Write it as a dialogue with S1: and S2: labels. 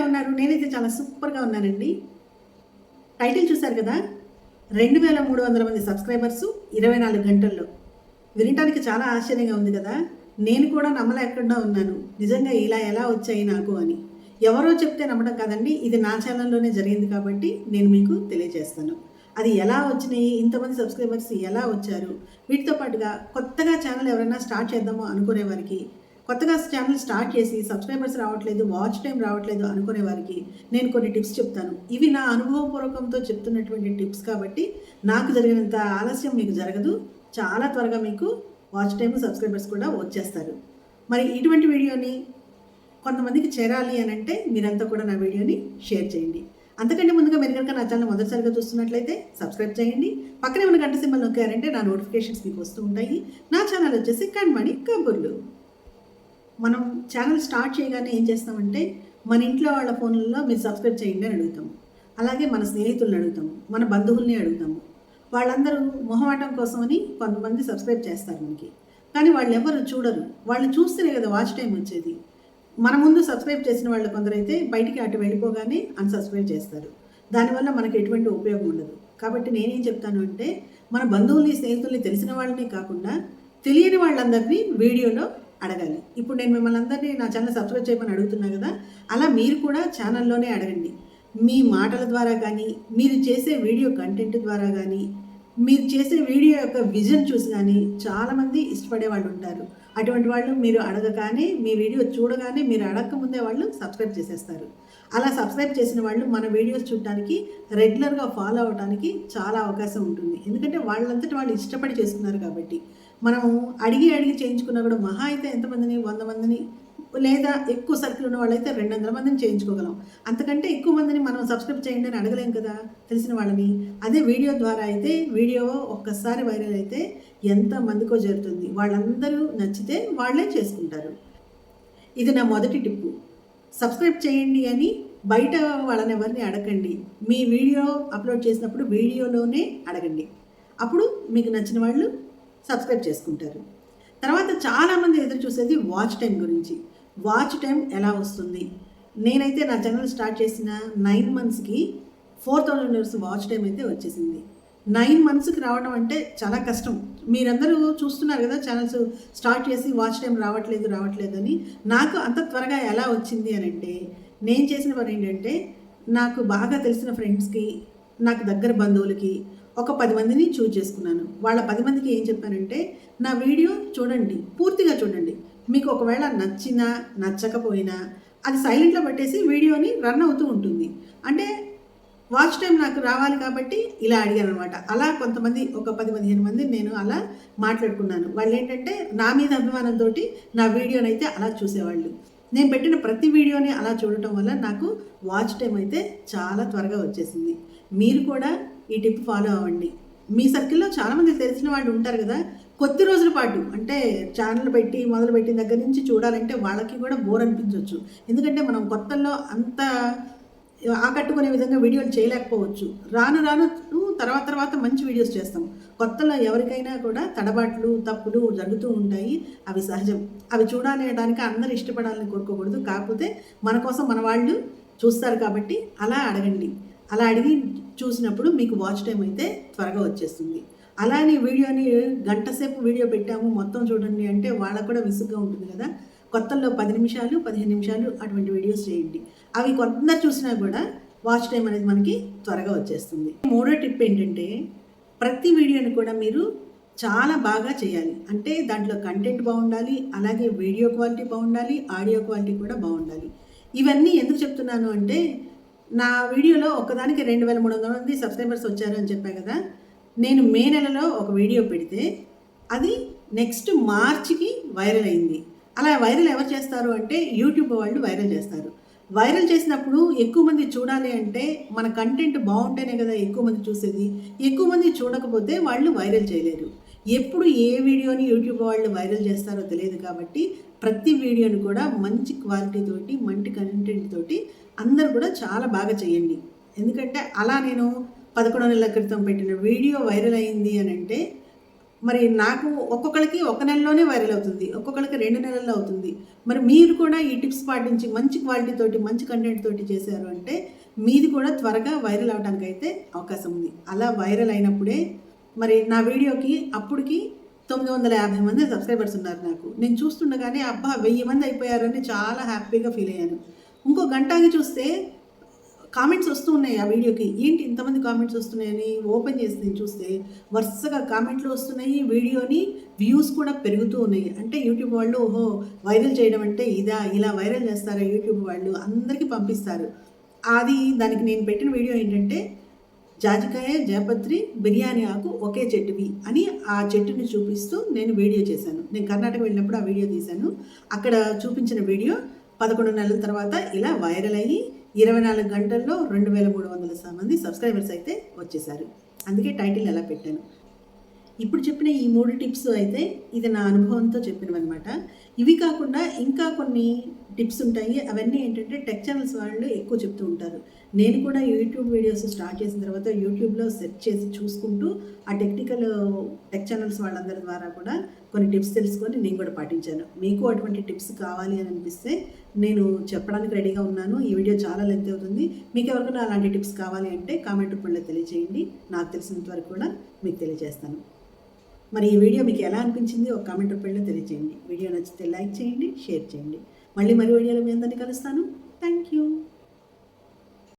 S1: ఎలా ఉన్నారు నేనైతే చాలా సూపర్గా ఉన్నానండి. టైటిల్ చూశారు కదా? రెండు వేల మూడు వందల మంది సబ్స్క్రైబర్స్ ఇరవై నాలుగు గంటల్లో. వినటానికి చాలా ఆశ్చర్యంగా ఉంది కదా? నేను కూడా నమ్మలేకుండా ఉన్నాను. నిజంగా ఇలా ఎలా వచ్చాయి నాకు అని. ఎవరో చెప్తే నమ్మడం కాదండి ఇది నా ఛానల్లోనే జరిగింది కాబట్టి నేను మీకు తెలియజేస్తాను. అది ఎలా వచ్చినాయి? ఇంతమంది సబ్స్క్రైబర్స్ ఎలా వచ్చారు? వీటితో పాటుగా కొత్తగా ఛానల్ ఎవరైనా స్టార్ట్ చేద్దామో అనుకునే వారికి కొత్తగా ఛానల్ స్టార్ట్ చేసి సబ్స్క్రైబర్స్ రావట్లేదు వాచ్ టైం రావట్లేదు అనుకునే వారికి నేను కొన్ని టిప్స్ చెప్తాను. ఇవి నా అనుభవపూర్వకంతో చెప్తున్నటువంటి టిప్స్ కాబట్టి నాకు జరిగినంత ఆలస్యం మీకు జరగదు. చాలా త్వరగా మీకు వాచ్ టైం సబ్స్క్రైబర్స్ కూడా వచ్చేస్తారు. మరి ఇటువంటి వీడియోని కొంతమందికి చేరాలి అని అంటే మీరంతా కూడా నా వీడియోని షేర్ చేయండి. అంతకంటే ముందుగా మీరు కనుక నా ఛానల్ మొదటిసారిగా చూస్తున్నట్లయితే సబ్స్క్రైబ్ చేయండి. పక్కనే ఉన్న గంట సింబల్ నొక్కారంటే నా నోటిఫికేషన్స్ మీకు వస్తూ ఉంటాయి. నా ఛానల్ వచ్చేసి కణ్మణి కబుర్లు. మనం ఛానల్ స్టార్ట్ చేయగానే ఏం చేస్తామంటే మన ఇంట్లో వాళ్ళ ఫోన్లలో మీరు సబ్స్క్రైబ్ చేయండి అని అడుగుతాము అలాగే మన స్నేహితులను అడుగుతాము మన బంధువుల్ని అడుగుతాము వాళ్ళందరూ మొహమాటం కోసమని కొంతమంది సబ్స్క్రైబ్ చేస్తారు మనకి. కానీ వాళ్ళు ఎవరు చూడరు. వాళ్ళు చూస్తేనే కదా వాచ్ టైం వచ్చేది. మన ముందు సబ్స్క్రైబ్ చేసిన వాళ్ళు కొందరైతే బయటికి అటు వెళ్ళిపోగానే అన్సబ్స్క్రైబ్ చేస్తారు. దానివల్ల మనకి ఎటువంటి ఉపయోగం ఉండదు. కాబట్టి నేనేం చెప్తాను అంటే మన బంధువుల్ని స్నేహితుల్ని తెలిసిన వాళ్ళని కాకుండా తెలియని వాళ్ళందరినీ వీడియోలో అడగాలి. ఇప్పుడు నేను మిమ్మల్ని అందరినీ నా ఛానల్ సబ్స్క్రైబ్ చేయమని అడుగుతున్నా కదా అలా మీరు కూడా ఛానల్లోనే అడగండి. మీ మాటల ద్వారా కానీ మీరు చేసే వీడియో కంటెంట్ ద్వారా కానీ మీరు చేసే వీడియో యొక్క విజన్ చూసి కానీ చాలామంది ఇష్టపడే వాళ్ళు ఉంటారు. అటువంటి వాళ్ళు మీరు అడగగానే మీ వీడియో చూడగానే మీరు అడగకముందే వాళ్ళు సబ్స్క్రైబ్ చేసేస్తారు. అలా సబ్స్క్రైబ్ చేసిన వాళ్ళు మన వీడియోస్ చూడటానికి రెగ్యులర్గా ఫాలో అవడానికి చాలా అవకాశం ఉంటుంది. ఎందుకంటే వాళ్ళంతటి వాళ్ళు ఇష్టపడి చేస్తున్నారు కాబట్టి. మనము అడిగి అడిగి చేయించుకున్నా కూడా మహా అయితే ఎంతమందిని వంద మందిని? లేదా ఎక్కువ సర్కిల్ ఉన్న వాళ్ళైతే రెండు వందల మందిని చేయించుకోగలం. అంతకంటే ఎక్కువ మందిని మనం సబ్స్క్రైబ్ చేయండి అని అడగలేం కదా తెలిసిన వాళ్ళని. అదే వీడియో ద్వారా అయితే వీడియో ఒక్కసారి వైరల్ అయితే ఎంతమందికో జరుగుతుంది వాళ్ళందరూ నచ్చితే వాళ్ళే చేసుకుంటారు. ఇది నా మొదటి టిప్పు. సబ్స్క్రైబ్ చేయండి అని బయట వాళ్ళని ఎవరిని అడగండి. మీ వీడియో అప్లోడ్ చేసినప్పుడు వీడియోలోనే అడగండి. అప్పుడు మీకు నచ్చిన వాళ్ళు సబ్స్క్రైబ్ చేసుకుంటారు. తర్వాత చాలామంది ఎదురు చూసేది వాచ్ టైం గురించి. వాచ్ టైం ఎలా వస్తుంది? నేనైతే నా ఛానల్ స్టార్ట్ చేసిన నైన్ మంత్స్కి four thousand years watch time అయితే వచ్చేసింది. నైన్ మంత్స్కి రావడం అంటే చాలా కష్టం. మీరందరూ చూస్తున్నారు కదా ఛానల్స్ స్టార్ట్ చేసి వాచ్ టైం రావట్లేదు రావట్లేదు అని. నాకు అంత త్వరగా ఎలా వచ్చింది అని అంటే నేను చేసిన పని ఏంటంటే నాకు బాగా తెలిసిన ఫ్రెండ్స్కి నాకు దగ్గర బంధువులకి ఒక పది మందిని చూజ్ చేసుకున్నాను. వాళ్ళ పది మందికి ఏం చెప్పానంటే నా వీడియో చూడండి పూర్తిగా చూడండి. మీకు ఒకవేళ నచ్చినా నచ్చకపోయినా అది సైలెంట్లో పట్టేసి వీడియోని రన్ అవుతూ ఉంటుంది. అంటే వాచ్ టైం నాకు రావాలి కాబట్టి ఇలా అడిగాను అనమాట అలా కొంతమంది ఒక పది పదిహేను మంది నేను అలా మాట్లాడుకున్నాను. వాళ్ళు ఏంటంటే నా మీద అభిమానంతో నా వీడియోని అయితే అలా చూసేవాళ్ళు. నేను పెట్టిన ప్రతి వీడియోని అలా చూడటం వల్ల నాకు వాచ్ టైం అయితే చాలా త్వరగా వచ్చేసింది. మీరు కూడా ఈ టిప్ ఫాలో అవ్వండి. మీ సర్కిల్లో చాలామంది తెలిసిన వాళ్ళు ఉంటారు కదా కొద్ది రోజుల పాటు అంటే ఛానల్ పెట్టి మొదలు పెట్టిన దగ్గర నుంచి చూడాలంటే వాళ్ళకి కూడా బోర్ అనిపించవచ్చు ఎందుకంటే మనం కొత్తల్లో అంత ఆకట్టుకునే విధంగా వీడియోలు చేయలేకపోవచ్చు. రాను రాను తర్వాత తర్వాత మంచి వీడియోస్ చేస్తాం. కొత్తలో ఎవరికైనా కూడా తడబాట్లు తప్పులు జరుగుతూ ఉంటాయి. అవి సహజం. అవి చూడాలనేటానికి అందరూ ఇష్టపడాలని కోరుకోకూడదు. కాకపోతే మన కోసం మన వాళ్ళు చూస్తారు కాబట్టి అలా అడగండి. అలా అడిగి చూసినప్పుడు మీకు వాచ్ టైం అయితే త్వరగా వచ్చేస్తుంది. అలానే వీడియోని గంట సేపు వీడియో పెట్టాము మొత్తం చూడండి అంటే వాళ్ళకు కూడా విసుగ్గా ఉంటుంది కదా. కొత్తల్లో పది నిమిషాలు పదిహేను నిమిషాలు అటువంటి వీడియోస్ చేయండి. అవి కొందరు చూసినా కూడా వాచ్ టైం అనేది మనకి త్వరగా వచ్చేస్తుంది. మూడో టిప్ ఏంటంటే ప్రతి వీడియోని కూడా మీరు చాలా బాగా చేయాలి. అంటే దాంట్లో కంటెంట్ బాగుండాలి అలాగే వీడియో క్వాలిటీ బాగుండాలి ఆడియో క్వాలిటీ కూడా బాగుండాలి. ఇవన్నీ ఎందుకు చెప్తున్నాను అంటే నా వీడియోలో ఒకదానికి రెండు వేల మూడు వందల మంది సబ్స్క్రైబర్స్ వచ్చారు అని చెప్పా కదా. నేను మే నెలలో ఒక వీడియో పెడితే అది నెక్స్ట్ మార్చికి వైరల్ అయింది. అలా వైరల్ ఎవరు చేస్తారు అంటే యూట్యూబ్ వాళ్ళు వైరల్ చేస్తారు. వైరల్ చేసినప్పుడు ఎక్కువ మంది చూడాలి అంటే మన కంటెంట్ బాగుంటేనే కదా ఎక్కువ మంది చూసేది. ఎక్కువ మంది చూడకపోతే వాళ్ళు వైరల్ చేయలేరు. ఎప్పుడు ఏ వీడియోని యూట్యూబ్ వాళ్ళు వైరల్ చేస్తారో తెలియదు కాబట్టి ప్రతి వీడియోని కూడా మంచి క్వాలిటీ తోటి మంచి కంటెంట్ తోటి అందరు కూడా చాలా బాగా చేయండి. ఎందుకంటే అలా నేను పదకొండు నెలల క్రితం పెట్టిన వీడియో వైరల్ అయింది అని అంటే మరి నాకు ఒక్కొక్కరికి ఒక నెలలోనే వైరల్ అవుతుంది ఒక్కొక్కరికి రెండు నెలల్లో అవుతుంది. మరి మీరు కూడా ఈ టిప్స్ పాటించి మంచి క్వాలిటీ తోటి మంచి కంటెంట్ తోటి చేశారు అంటే మీది కూడా త్వరగా వైరల్ అవడానికి అయితే అవకాశం ఉంది. అలా వైరల్ అయినప్పుడే మరి నా వీడియోకి అప్పటికి తొమ్మిది వందల యాభై మంది సబ్స్క్రైబర్స్ ఉన్నారు నాకు. నేను చూస్తుండగానే అబ్బా వెయ్యి మంది అయిపోయారని చాలా హ్యాపీగా ఫీల్ అయ్యాను. ఇంకో గంటకి చూస్తే కామెంట్స్ వస్తూ ఉన్నాయి ఆ వీడియోకి. ఏంటి ఇంతమంది కామెంట్స్ వస్తున్నాయని ఓపెన్ చేసి నేను చూస్తే వరుసగా కామెంట్లు వస్తున్నాయి వీడియోని వ్యూస్ కూడా పెరుగుతూ ఉన్నాయి. అంటే యూట్యూబ్ వాళ్ళు ఓహో వైరల్ చేయడం అంటే ఇదా ఇలా వైరల్ చేస్తారా యూట్యూబ్ వాళ్ళు? అందరికీ పంపిస్తారు. అది దానికి నేను పెట్టిన వీడియో ఏంటంటే జాజికాయ జాపత్రి బిర్యానీ ఆకు ఒకే చెట్టువి అని ఆ చెట్టుని చూపిస్తూ నేను వీడియో చేశాను. నేను కర్ణాటక వెళ్ళినప్పుడు ఆ వీడియో తీశాను. అక్కడ చూపించిన వీడియో పదకొండు నెలల తర్వాత ఇలా వైరల్ అయ్యి ఇరవై నాలుగు గంటల్లో రెండు వేల మూడు వందల మంది సబ్స్క్రైబర్స్ అయితే వచ్చేసారు అందుకే టైటిల్ ఎలా పెట్టాను. ఇప్పుడు చెప్పిన ఈ మూడు టిప్స్ అయితే ఇది నా అనుభవంతో చెప్పినవన్నమాట. ఇవి కాకుండా ఇంకా కొన్ని టిప్స్ ఉంటాయి. అవన్నీ ఏంటంటే టెక్ ఛానల్స్ వాళ్ళు ఎక్కువ చెప్తూ ఉంటారు. నేను కూడా యూట్యూబ్ వీడియోస్ స్టార్ట్ చేసిన తర్వాత యూట్యూబ్లో సెర్చ్ చేసి చూసుకుంటూ ఆ టెక్నికల్ టెక్ ఛానల్స్ వాళ్ళందరి ద్వారా కూడా కొన్ని టిప్స్ తెలుసుకొని నేను కూడా పాటించాను. మీకు అటువంటి టిప్స్ కావాలి అని అనిపిస్తే నేను చెప్పడానికి రెడీగా ఉన్నాను. ఈ వీడియో చాలా లెంత్ అవుతుంది. మీకు ఎవరికైనా అలాంటి టిప్స్ కావాలి అంటే కామెంట్ రూపంలో తెలియజేయండి నాకు తెలిసినంత వరకు కూడా మీకు తెలియజేస్తాను. మరి ఈ వీడియో మీకు ఎలా అనిపించింది ఒక కామెంట్ రూపంలో తెలియజేయండి వీడియో నచ్చితే లైక్ చేయండి షేర్ చేయండి. మళ్ళీ మరి వీడియోలో మీ అందరినీ కలుస్తాను. Thank you